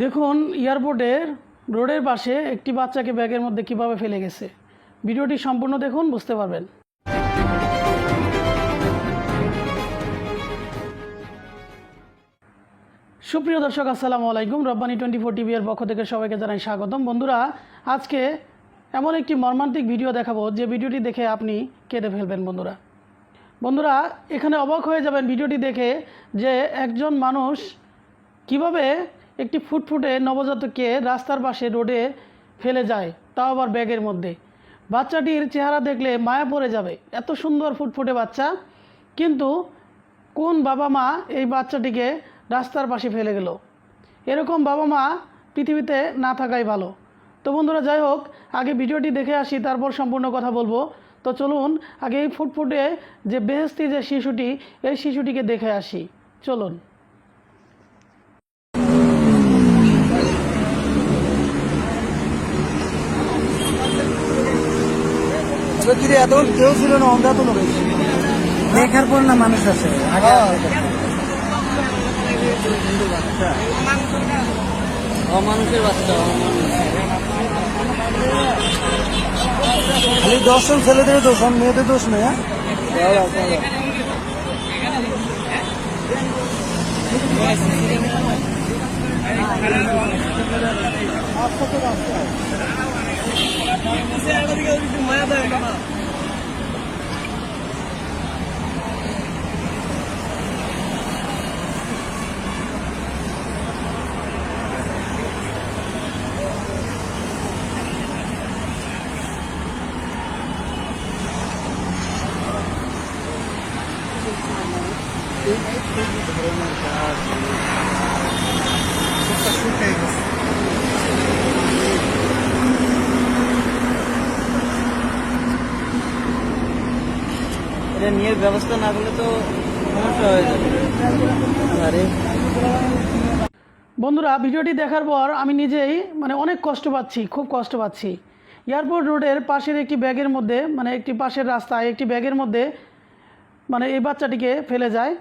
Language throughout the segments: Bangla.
দেখুন এয়ারপোর্টের রোডের পাশে একটি বাচ্চাকে ব্যাগের মধ্যে কীভাবে ফেলে গেছে। ভিডিওটি সম্পূর্ণ দেখুন, বুঝতে পারবেন। সুপ্রিয় দর্শক, আসসালামু আলাইকুম। রব্বানি টোয়েন্টি ফোর টিভি এর পক্ষ থেকে সবাইকে জানাই স্বাগতম। বন্ধুরা, আজকে এমন একটি মর্মান্তিক ভিডিও দেখাবো, যে ভিডিওটি দেখে আপনি কেঁদে ফেলবেন, বন্ধুরা। বন্ধুরা, এখানে অবাক হয়ে যাবেন ভিডিওটি দেখে যে একজন মানুষ কীভাবে একটি ফুটফুটে নবজাতককে রাস্তার পাশে রোডে ফেলে যায়, তাও আবার ব্যাগের মধ্যে। বাচ্চাটির চেহারা দেখলে মায়া পড়ে যাবে, এত সুন্দর ফুটফুটে বাচ্চা। কিন্তু কোন বাবা মা এই বাচ্চাটিকে রাস্তার পাশে ফেলে গেল? এরকম বাবা মা পৃথিবীতে না থাকাই ভালো। তো বন্ধুরা, যাই হোক, আগে ভিডিওটি দেখে আসি, তারপর সম্পূর্ণ কথা বলব। তো চলুন, আগে এই ফুটফুটে যে বেহেস্তি যে শিশুটি, এই শিশুটিকে দেখে আসি। চলুন। কিরে এতক্ষণ কেউ ছিল না? অন্ধা তো লোক দেখার পর না মানুষ আছে। অমানুষের বাচ্চা খালি দশজন ছেলেদের দোষ আর মেয়েদের দোষ নেই হ্যাঁ? আমাদেরকে কিছু মায়া Thank you. নিয়ে ব্যবস্থা না করলে তো সমস্যা হয়ে যাবে। বন্ধুরা, ভিডিওটি দেখার পর আমি নিজেই মানে অনেক কষ্ট পাচ্ছি, খুব কষ্ট পাচ্ছি। এয়ারপোর্ট রোডের পাশের একটি ব্যাগের মধ্যে মানে একটি পাশের রাস্তায়, একটি ব্যাগের মধ্যে মানে এই বাচ্চাটিকে ফেলে যায়।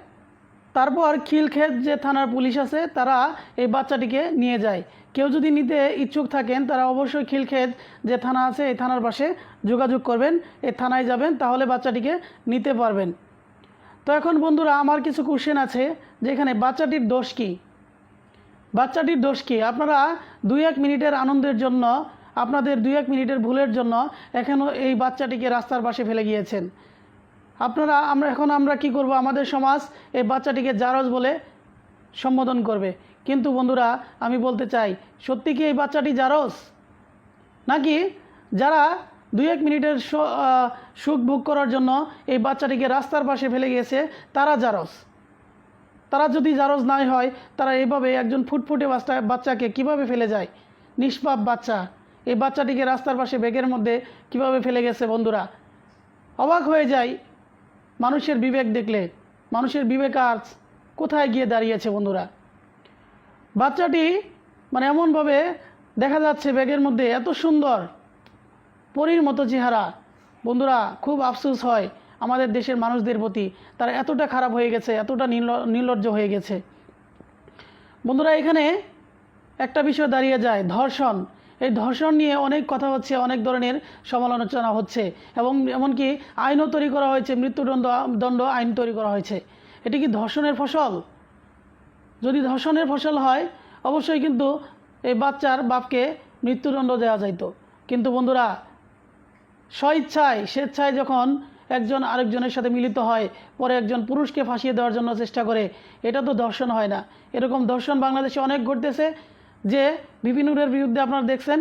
তারপর খিলক্ষেত যে থানার পুলিশ আছে, তারা এই বাচ্চাটিকে নিয়ে যায়। কেউ যদি নিতে ইচ্ছুক থাকেন, তারা অবশ্যই খিলক্ষেত যে থানা আছে, এই থানার পাশে যোগাযোগ করবেন। এই থানায় যাবেন, তাহলে বাচ্চাটিকে নিতে পারবেন। তো এখন বন্ধুরা, আমার কিছু কোশ্চেন আছে, যেখানে বাচ্চাটির দোষ কী? বাচ্চাটির দোষ কি? আপনারা দুই এক মিনিটের আনন্দের জন্য, আপনাদের দুই এক মিনিটের ভুলের জন্য এখনও এই বাচ্চাটিকে রাস্তার পাশে ফেলে গিয়েছেন। আপনারা, আমরা, এখন আমরা কি করব? আমাদের সমাজ এই বাচ্চাটিকে জারজ বলে সম্বোধন করবে। কিন্তু বন্ধুরা, আমি বলতে চাই, সত্যি কি এই বাচ্চাটি জারজ নাকি যারা দুই এক মিনিটের সুখ ভোগ করার জন্য এই বাচ্চাটিকে রাস্তার পাশে ফেলে গিয়েছে, তারা জারজ তারা যদি জারজ নাই হয়, তারা এইভাবে একজন ফুটফুটে বাচ্চা, বাচ্চাকে কীভাবে ফেলে যায়? নিষ্পাপ বাচ্চা। এই বাচ্চাটিকে রাস্তার পাশে বেগের মধ্যে কীভাবে ফেলে গেছে বন্ধুরা? অবাক হয়ে যায় মানুষের বিবেক দেখলে, মানুষের বিবেক আজ কোথায় গিয়ে দাঁড়িয়েছে বন্ধুরা? বাচ্চাটি মানে এমনভাবে দেখা যাচ্ছে ব্যাগের মধ্যে এত সুন্দর পরীর মতো চেহারা। বন্ধুরা, খুব আফসোস হয় আমাদের দেশের মানুষদের প্রতি। তারা এতটা খারাপ হয়ে গেছে, এতটা নির্ল- নির্লজ্জ হয়ে গেছে। বন্ধুরা, এখানে একটা বিষয় দাঁড়িয়ে যায়, ধর্ষণ। এই ধর্ষণ নিয়ে অনেক কথা হচ্ছে, অনেক ধরনের সমালোচনা হচ্ছে এবং এমনকি আইনও তৈরি করা হয়েছে, মৃত্যুদণ্ড, দণ্ড আইন তৈরি করা হয়েছে। এটি কি ধর্ষণের ফসল? যদি ধর্ষণের ফসল হয়, অবশ্যই কিন্তু এই বাচ্চার বাপকে মৃত্যুদণ্ড দেওয়া যাইতো। কিন্তু বন্ধুরা, স্বইচ্ছায়, স্বেচ্ছায় যখন একজন আরেকজনের সাথে মিলিত হয়, পরে একজন পুরুষকে ফাঁসিয়ে দেওয়ার জন্য চেষ্টা করে, এটা তো ধর্ষণ হয় না। এরকম ধর্ষণ বাংলাদেশে অনেক ঘটতেছে যে বিভিন্নদের বিরুদ্ধে আপনারা দেখছেন,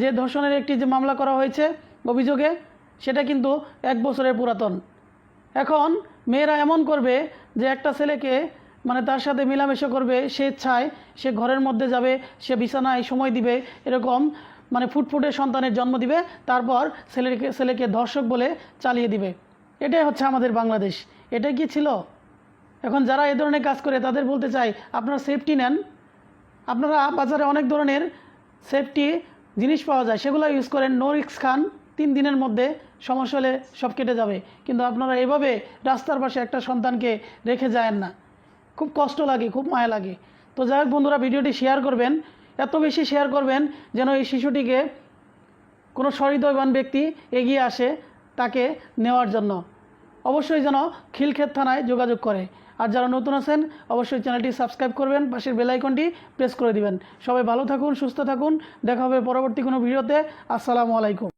যে ধর্ষণের একটি যে মামলা করা হয়েছে অভিযোগে, সেটা কিন্তু এক বছরের পুরাতন। এখন মেয়েরা এমন করবে যে একটা ছেলেকে মানে তার সাথে মেলামেশা করবে স্বেচ্ছায় সে ঘরের মধ্যে যাবে, সে বিছানায় সময় দিবে, এরকম মানে ফুটফুটে সন্তানের জন্ম দিবে, তারপর ছেলেকে ছেলেকে ধর্ষক বলে চালিয়ে দিবে। এটাই হচ্ছে আমাদের বাংলাদেশ। এটাই কি ছিল? এখন যারা এ ধরনের কাজ করে, তাদের বলতে চাই, আপনারা সেফটি নেন। আপনারা বাজারে অনেক ধরনের সেফটি জিনিস পাওয়া যায়, সেগুলো ইউজ করেন। নো রিক্স খান। তিন দিনের মধ্যে সমস্যা হলে সব কেটে যাবে। কিন্তু আপনারা এভাবে রাস্তার পাশে একটা সন্তানকে রেখে যায় না। খুব কষ্ট লাগে, খুব মায়া লাগে। তো যাই হোক বন্ধুরা, ভিডিওটি শেয়ার করবেন। এত বেশি শেয়ার করবেন যেন এই শিশুটিকে কোনো সহৃদয়বান ব্যক্তি এগিয়ে আসে তাকে নেওয়ার জন্য। অবশ্যই যেন খিলক্ষেত থানায় যোগাযোগ করে। আর যারা নতুন আছেন, অবশ্যই চ্যানেলটি সাবস্ক্রাইব করবেন, পাশের বেল আইকনটি প্রেস করে দিবেন। সবাই ভালো থাকুন, সুস্থ থাকুন। দেখা হবে পরবর্তী কোনো ভিডিওতে। আসসালামু আলাইকুম।